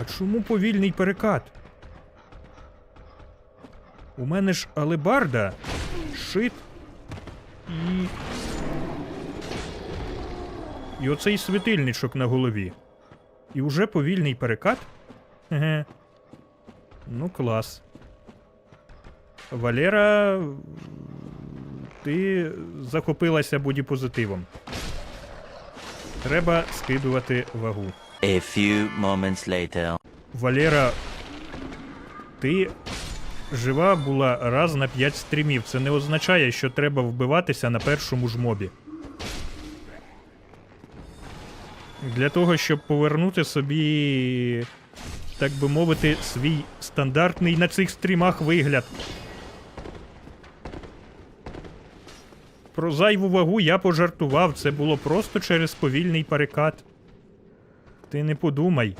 А чому повільний перекат? У мене ж алебарда, шит і. І оцей світильничок на голові. І уже повільний перекат? Еге. Ну, клас. Валера, ти захопилася бодіпозитивом. Треба скидувати вагу. A few moments later. Валера, ти жива була раз на 5 стрімів. Це не означає, що треба вбиватися на першому ж мобі. Для того, щоб повернути собі, так би мовити, свій стандартний на цих стрімах вигляд. Про зайву вагу я пожартував, це було просто через повільний перекат. Ти не подумай.